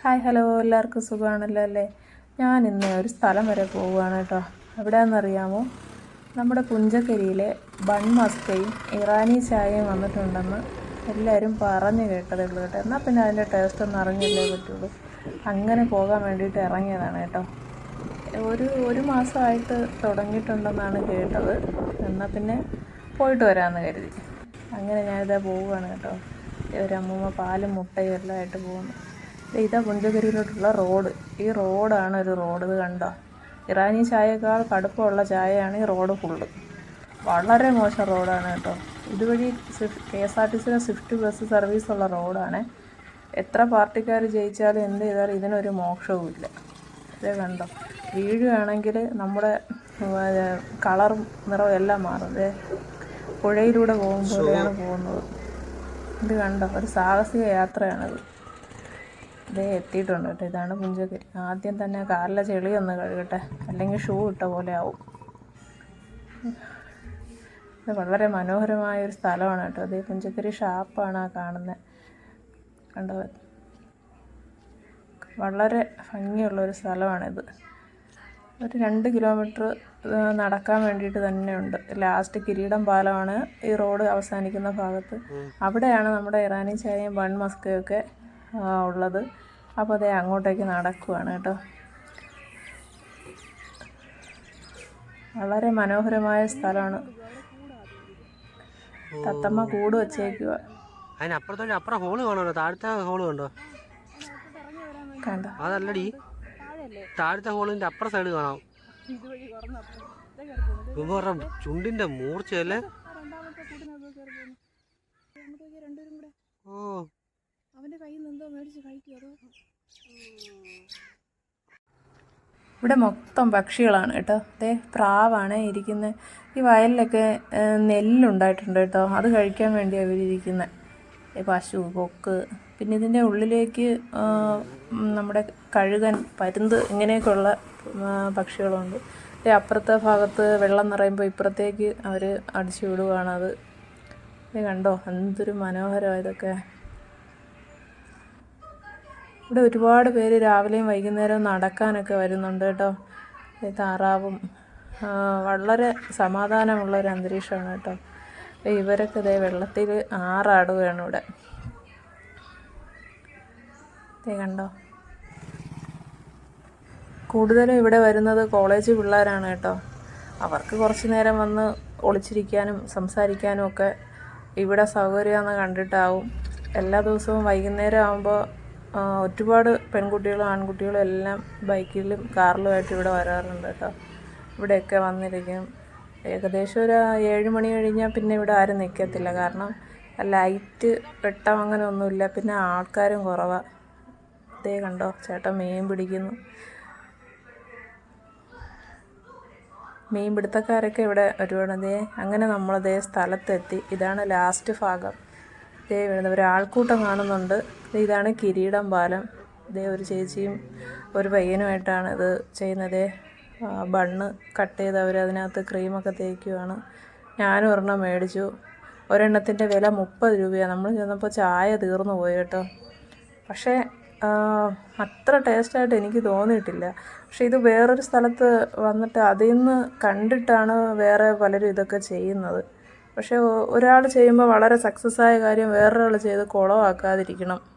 Hi hello. എല്ലാവർക്കും സുഖമാണല്ലോ അല്ലേ? ഞാൻ ഇന്ന് ഒരു സ്ഥലം വരെ പോവുകയാണ് കേട്ടോ. എവിടെയാണെന്നറിയാമോ? നമ്മുടെ പുഞ്ചക്കരിയിലെ ബൺ മസ്കയും ഇറാനി ചായയും വന്നിട്ടുണ്ടെന്ന് എല്ലാവരും പറഞ്ഞു കേട്ടതേ ഉള്ളൂ കേട്ടോ. എന്നാൽ പിന്നെ അതിന്റെ ടേസ്റ്റ് ഒന്നും അറിഞ്ഞില്ലേ പറ്റുള്ളൂ. അങ്ങനെ പോകാൻ വേണ്ടിയിട്ട് ഇറങ്ങിയതാണ് കേട്ടോ. ഒരു ഒരു മാസമായിട്ട് തുടങ്ങിയിട്ടുണ്ടെന്നാണ് കേട്ടത്. എന്നാൽ പിന്നെ പോയിട്ട് വരാമെന്ന് കരുതി. അങ്ങനെ ഞാനിതാ പോവുകയാണ് കേട്ടോ. ഒരു അമ്മൂമ്മ പാലും മുട്ടയും എല്ലാം ആയിട്ട് പോകുന്നു. ഇതാ പുഞ്ചകരിയിലോട്ടുള്ള റോഡ്. ഈ റോഡാണ് ഒരു റോഡ്. ഇത് കണ്ടോ? ഇറാനി ചായയേക്കാൾ കടുപ്പമുള്ള ചായയാണ് ഈ റോഡ് ഫുള്ള്. വളരെ മോശം റോഡാണ് കേട്ടോ. ഇതുവഴി swift K S R T സിയുടെ സ്വിഫ്റ്റ് ബസ് സർവീസ് ഉള്ള റോഡാണ്. എത്ര പാർട്ടിക്കാർ ജയിച്ചാലും എന്ത് ചെയ്താലും ഇതിനൊരു മോക്ഷവും ഇല്ല ഇത് കണ്ടോ? വീഴുകയാണെങ്കിൽ നമ്മുടെ കളറും നിറവും എല്ലാം മാറും. ദേ പുഴയിലൂടെ പോകുമ്പോഴാണ് പോകുന്നത്. ഇത് കണ്ടോ? ഒരു സാഹസിക യാത്രയാണത്. ഇതേ എത്തിയിട്ടുണ്ട് കേട്ടോ. ഇതാണ് പുഞ്ചക്കരി ആദ്യം തന്നെ കാറിലെ ചെളി ഒന്ന് കഴുകട്ടെ. അല്ലെങ്കിൽ ഷൂ ഇട്ട പോലെ ആവും. ഇത് വളരെ മനോഹരമായ ഒരു സ്ഥലമാണ് കേട്ടോ. അതേ പുഞ്ചക്കരി ഷാപ്പാണ് ആ കാണുന്നത് കണ്ടോ? വളരെ ഭംഗിയുള്ളൊരു സ്ഥലമാണിത്. ഒരു രണ്ട് കിലോമീറ്റർ നടക്കാൻ വേണ്ടിയിട്ട് തന്നെയുണ്ട് ലാസ്റ്റ് കിരീടം പാലമാണ് ഈ റോഡ് അവസാനിക്കുന്ന ഭാഗത്ത്. അവിടെയാണ് നമ്മുടെ ഇറാനി ചായയും വൺ മസ്കയൊക്കെ ഉള്ളത്. അപ്പോൾ അതേ അങ്ങോട്ടേക്ക് നടക്കുവാണ് കേട്ടോ. വളരെ മനോഹരമായ സ്ഥലമാണ്. തത്തമ്മ കൂട് വച്ചേക്കുക അതിനപ്പുറത്തോട്ട് അപ്പുറം ഹോൾ കാണുമല്ലോ. താഴത്തെ ഹോൾ കണ്ടോ? കണ്ടോ? അതല്ലടി. താഴത്തെ ഹോളിന്റെ അപ്പുറ സൈഡ് കാണാം. ഇവരുടെ ചുണ്ടിന്റെ മൂർച്ചയല്ലേ? ഓ. അവന്റെ കയ്യിൽ നിന്ന് എന്തോ മേടിച്ച് കഴിക്കും അതോ? ഇവിടെ മൊത്തം പക്ഷികളാണ് കേട്ടോ. ദേ പ്രാവാണ് ഇരിക്കുന്നത് ഈ വയലിലൊക്കെ നെല്ലുണ്ടായിട്ടുണ്ട് കേട്ടോ. അത് കഴിക്കാൻ വേണ്ടി അവരിയ്ക്കുന്നത് പശു കൊക്ക് പിന്നെ ഇതിന്റെ ഉള്ളിലേക്ക് നമ്മുടെ കഴുകൻ പരുന്ത് ഇങ്ങനെയൊക്കെയുള്ള പക്ഷികളുണ്ട്. ദേ അപ്പുറത്തെ ഭാഗത്ത് വെള്ളം നിറയുമ്പോൾ ഇപ്പുറത്തേക്ക് അവർ അടിച്ചു വിടുകയാണ് അത്. കണ്ടോ? എന്തൊരു മനോഹരം ഇതൊക്കെ. ഇവിടെ ഒരുപാട് പേര് രാവിലെയും വൈകുന്നേരവും നടക്കാനൊക്കെ വരുന്നുണ്ട് കേട്ടോ. ഈ താറാവും വളരെ സമാധാനമുള്ള ഒരു അന്തരീക്ഷമാണ് കേട്ടോ. ഇവരൊക്കെ ഇതേ വെള്ളത്തിൽ ആറാടുകയാണ് ഇവിടെ. കണ്ടോ? കൂടുതലും ഇവിടെ വരുന്നത് കോളേജ് പിള്ളേരാണ് കേട്ടോ. അവർക്ക് കുറച്ച് നേരം വന്ന് ഒളിച്ചിരിക്കാനും സംസാരിക്കാനും ഒക്കെ ഇവിടെ സൗകര്യമെന്ന് കണ്ടിട്ടാവും. എല്ലാ ദിവസവും വൈകുന്നേരം ആകുമ്പോൾ ഒരുപാട് പെൺകുട്ടികളും ആൺകുട്ടികളും എല്ലാം ബൈക്കിലും കാറിലുമായിട്ട് ഇവിടെ വരാറുണ്ട് കേട്ടോ. ഇവിടെയൊക്കെ വന്നിരിക്കും. ഏകദേശം ഒരു ഏഴ് മണി കഴിഞ്ഞാൽ പിന്നെ ഇവിടെ ആരും നിൽക്കത്തില്ല. കാരണം ലൈറ്റ് വെട്ടം അങ്ങനെ ഒന്നുമില്ല. പിന്നെ ആൾക്കാരും കുറവാണ് ഇതേ കണ്ടോ ചേട്ടൻ മീൻ പിടിക്കുന്നു. മീൻ പിടുത്തക്കാരൊക്കെ ഇവിടെ ഒരുപാട്. ദേ അങ്ങനെ നമ്മളതേ സ്ഥലത്തെത്തി. ഇതാണ് ലാസ്റ്റ് ഭാഗം. ദേ വരുന്ന ഒരാൾക്കൂട്ടം കാണുന്നുണ്ട്. ഇതാണ് കിരീടം പാലം. ഇതേ ഒരു ചേച്ചിയും ഒരു പയ്യനുമായിട്ടാണ് ഇത് ചെയ്യുന്നത്. ബണ്ണ് കട്ട് ചെയ്ത് അവർ അതിനകത്ത് ക്രീമൊക്കെ തേക്കുവാണ്. ഞാനും ഒരെണ്ണം മേടിച്ചു. ഒരെണ്ണത്തിന്റെ വില മുപ്പത് രൂപയാണ് നമ്മൾ ചെന്നപ്പോൾ ചായ തീർന്നു പോയി കേട്ടോ. പക്ഷേ അത്ര ടേസ്റ്റായിട്ട് എനിക്ക് തോന്നിയിട്ടില്ല. പക്ഷേ ഇത് വേറൊരു സ്ഥലത്ത് വന്നിട്ട് അതിൽ നിന്ന് കണ്ടിട്ടാണ് വേറെ പലരും ഇതൊക്കെ ചെയ്യുന്നത്. പക്ഷേ ഒരാൾ ചെയ്യുമ്പോൾ വളരെ സക്സസ്സായ കാര്യം വേറൊരാൾ ചെയ്ത് കുളമാക്കാതിരിക്കണം.